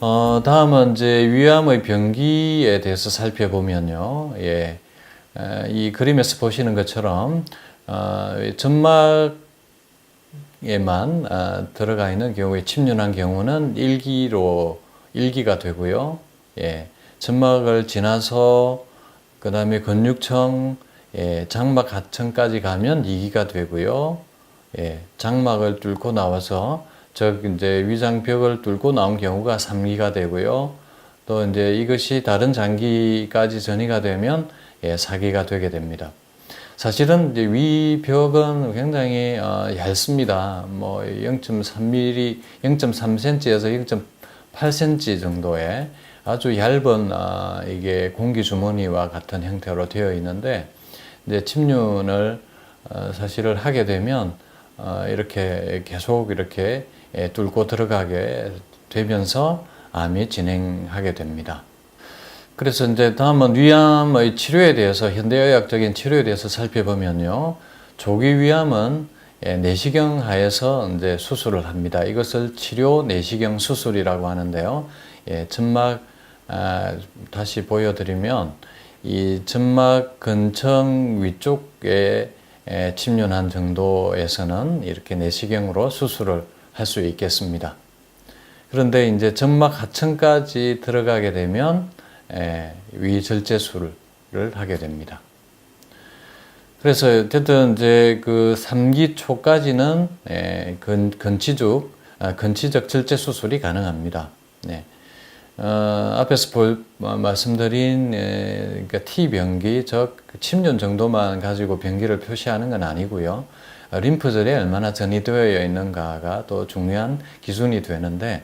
어, 다음은 이제 위암의 병기에 대해서 살펴보면요. 예. 에, 이 그림에서 보시는 것처럼 어, 점막에만 어, 들어가 있는 경우에 침륜한 경우는 일기로일기가 되고요. 예. 점막을 지나서 그 다음에 근육청, 예, 장막 하층까지 가면 이기가 되고요. 예, 장막을 뚫고 나와서 즉 이제 위장벽을 뚫고 나온 경우가 3기가 되고요. 또 이제 이것이 다른 장기까지 전이가 되면 예, 4기가 되게 됩니다. 사실은 이제 위벽은 굉장히 어, 얇습니다. 뭐 0.3mm, 0.3cm에서 0.8cm 정도의 아주 얇은 아, 이게 공기 주머니와 같은 형태로 되어 있는데 이제 침륜을 어, 사실을 하게 되면 어, 이렇게 계속 이렇게 예, 뚫고 들어가게 되면서 암이 진행하게 됩니다. 그래서 이제 다음은 위암의 치료에 대해서 현대의학적인 치료에 대해서 살펴보면요. 조기 위암은 예, 내시경 하에서 이제 수술을 합니다. 이것을 치료 내시경 수술이라고 하는데요. 예, 점막 아, 다시 보여드리면 이 점막 근청 위쪽에 에, 침륜한 정도에서는 이렇게 내시경으로 수술을 할 수 있겠습니다. 그런데 이제 점막 하층까지 들어가게 되면 에, 위절제술을 하게 됩니다. 그래서 어쨌든 이제 그 3기 초까지는 에, 근, 근치적, 아, 근치적 절제 수술이 가능합니다. 네. 어, 앞에서 볼, 어, 말씀드린 에, 그러니까 T병기, 즉 침륜 정도만 가지고 병기를 표시하는 건 아니고요. 어, 림프절에 얼마나 전이 되어 있는가가 또 중요한 기준이 되는데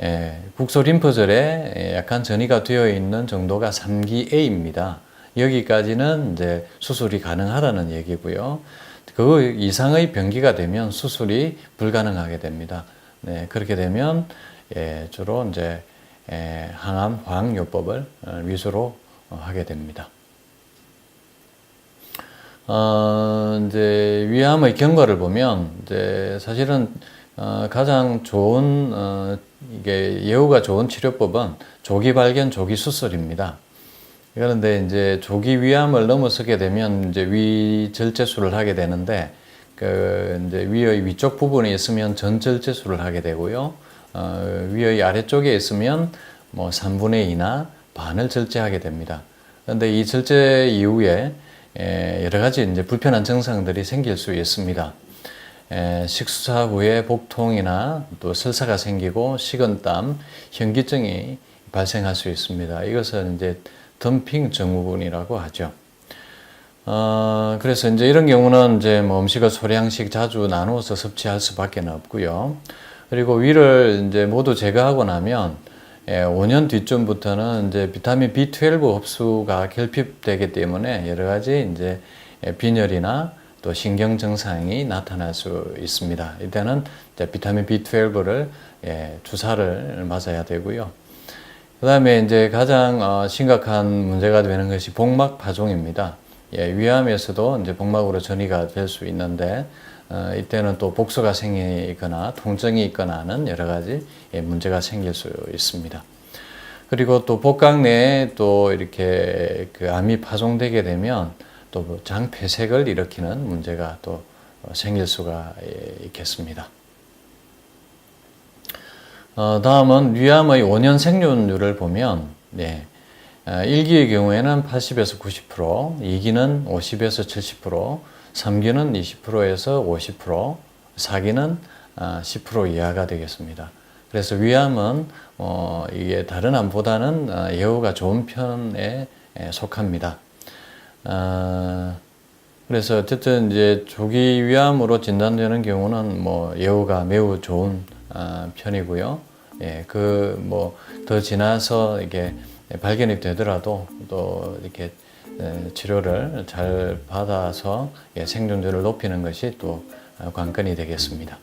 에, 국소 림프절에 에, 약간 전이가 되어 있는 정도가 3기 A입니다. 여기까지는 이제 수술이 가능하다는 얘기고요. 그 이상의 병기가 되면 수술이 불가능하게 됩니다. 네, 그렇게 되면 예, 주로 이제 에, 항암 화학요법을 어, 위주로 어, 하게 됩니다. 어, 이제 위암의 경과를 보면 이제 사실은 어, 가장 좋은 어, 이게 예후가 좋은 치료법은 조기 발견, 조기 수술입니다. 그런데 이제 조기 위암을 넘어서게 되면 이제 위절제술을 하게 되는데 그 이제 위의 위쪽 부분에 있으면 전절제술을 하게 되고요. 어, 위의 아래쪽에 있으면 뭐 3분의 2나 반을 절제하게 됩니다. 그런데 이 절제 이후에 에, 여러 가지 이제 불편한 증상들이 생길 수 있습니다. 에, 식사 후에 복통이나 또 설사가 생기고 식은땀, 현기증이 발생할 수 있습니다. 이것은 이제 덤핑 증후군이라고 하죠. 어, 그래서 이제 이런 경우는 이제 뭐 음식을 소량씩 자주 나누어서 섭취할 수밖에 없고요. 그리고 위를 이제 모두 제거하고 나면 예, 5년 뒤쯤부터는 이제 비타민 B12 흡수가 결핍되기 때문에 여러 가지 이제 빈혈이나 또 신경 증상이 나타날 수 있습니다. 이때는 이제 비타민 B12를 예, 주사를 맞아야 되고요. 그 다음에 이제 가장 어, 심각한 문제가 되는 것이 복막 파종입니다. 예, 위암에서도 이제 복막으로 전이가 될 수 있는데 어, 이때는 또 복수가 생기거나 통증이 있거나 하는 여러 가지 예, 문제가 생길 수 있습니다. 그리고 또 복강 내에 또 이렇게 그 암이 파종되게 되면 또 장폐색을 일으키는 문제가 또 생길 수가 예, 있겠습니다. 어, 다음은 위암의 5년 생존율을 보면 네, 1기의 경우에는 80에서 90%, 2기는 50에서 70%, 3기는 20%에서 50%, 4기는 10% 이하가 되겠습니다. 그래서 위암은 어, 이게 다른 암보다는 어, 예후가 좋은 편에 속합니다. 어, 그래서 어쨌든 이제 조기 위암으로 진단되는 경우는 뭐 예후가 매우 좋은 어, 편이고요. 예, 그 뭐 더 지나서 이게 발견이 되더라도 또 이렇게 치료를 잘 받아서 예, 생존율을 높이는 것이 또 관건이 되겠습니다.